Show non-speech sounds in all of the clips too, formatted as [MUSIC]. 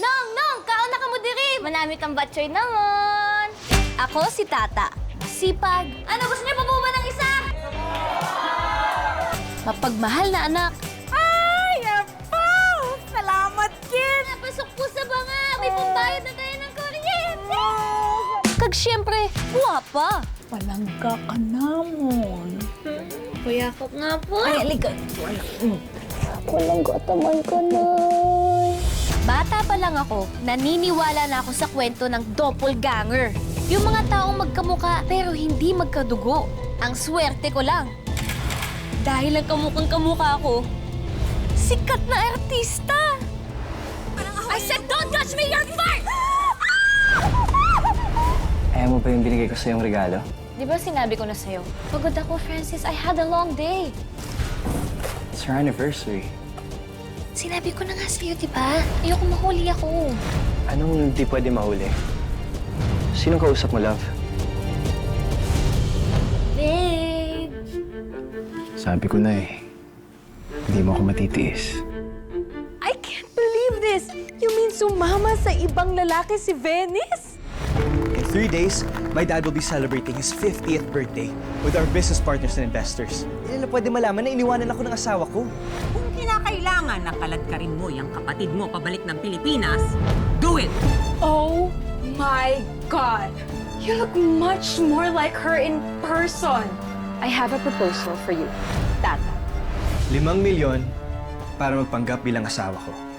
Nong, nong, kaon na ka mo diri. Manamit ang batchoy naman. Ako si Tata. Sipag. Ano, gusto niyo pa po ba ng isa? Mapagmahal na anak. Ay, apa! Salamat, kid! Napasok po sa banga. May pambayad na tayo ng kuryente. Kag siyempre, guwapa. Palangga ka namon. Kuyakap nga po. Ay, aliga. Bata pa lang ako, naniniwala na ako sa kwento ng doppelganger. Yung mga taong magkamuka pero hindi magkadugo. Ang swerte ko lang. Dahil ang kamukang kamuka ko, sikat na artista. I said, don't touch me, you're fired! [LAUGHS] Ayaw mo ba yung binigay ko sa yung regalo? Di ba sinabi ko na sa'yo? Pagod ako, Francis. I had a long day. It's our anniversary. Sinabi ko na nga sa'yo, di ba? Ayoko mahuli ako. Anong hindi pwede mahuli? Sinong kausap mo, love? Babe. Sabi ko na eh. Hindi mo ako matitiis. I can't believe this! You mean sumama sa ibang lalaki si Venice? In three days, my dad will be celebrating his 50th birthday with our business partners and investors. Hindi nila pwede malaman na iniwanan ako ng asawa ko. Kung kinakailangan na kaladkarin mo yung kapatid mo pabalik ng Pilipinas, do it! Oh my God! You look much more like her in person. I have a proposal for you, Tata. Limang milyon para magpanggap bilang asawa ko.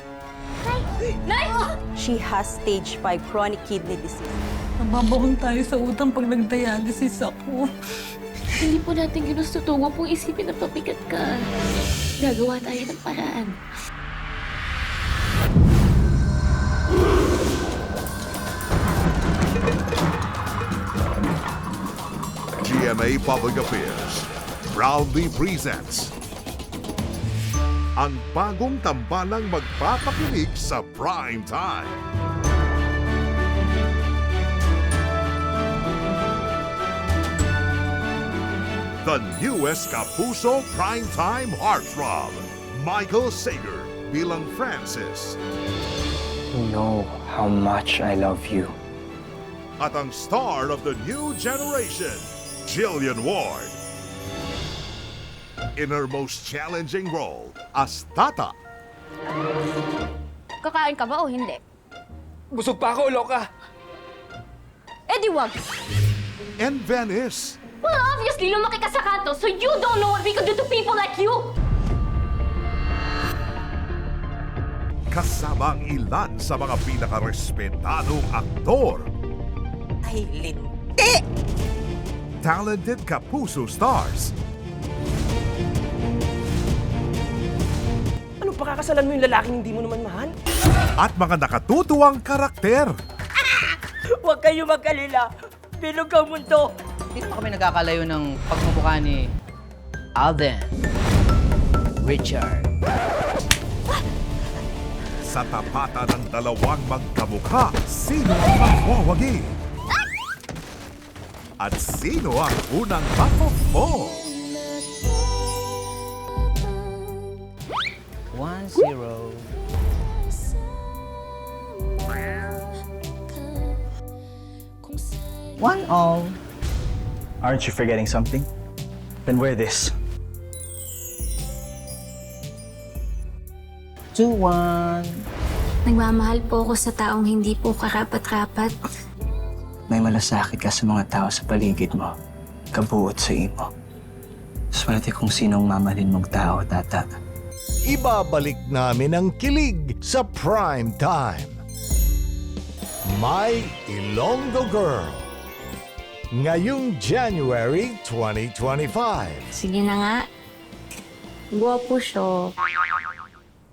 She has stage 5 chronic kidney disease. Nababaon tayo sa utang pag nagdialysis ako. Hindi po natin ginusto to. Huwag pong isipin na pabigat ka. Gagawa tayo ng paraan. GMA Public Affairs proudly presents ang bagong tambalang magpapakilig sa prime time. The newest Kapuso Primetime Heartthrob, Michael Sager bilang Francis. You know how much I love you. at ang star of the new generation, Jillian Ward. In her most challenging role as Tata, Kakain ka ba o hindi? Busog pa ako, loka! Eh di wag. and Venice. Well, obviously, lumaki ka sa kanto, so you don't know what we could do to people like you! Kasama ang ilan sa mga pinakarespetadong aktor, Ay, linti! talented Kapuso stars, pakakasalan mo yung lalaking hindi mo naman mahal? at mga nakatutuwang karakter. [LAUGHS] Huwag kayo mag-alila. Bilog ang mundo. Hindi pa kami nagkakalayo ng pagmumukha ni Alden. Richard. Sa tapatan ng dalawang magkamukha, sino ang magwawagi? At sino ang unang mapofo? One zero. One all. Aren't you forgetting something? Then wear this. Two one. Nagmamahal po ako sa taong hindi po karapat-rapat. May malasakit ka sa mga tao sa paligid mo. Kabuot sa imo. Swerte kung sinong mamahalin mong tao, tata. Ibabalik namin ang kilig sa prime time. My Ilonggo Girl. Ngayong January 2025. Sige na nga. Guwapo siya.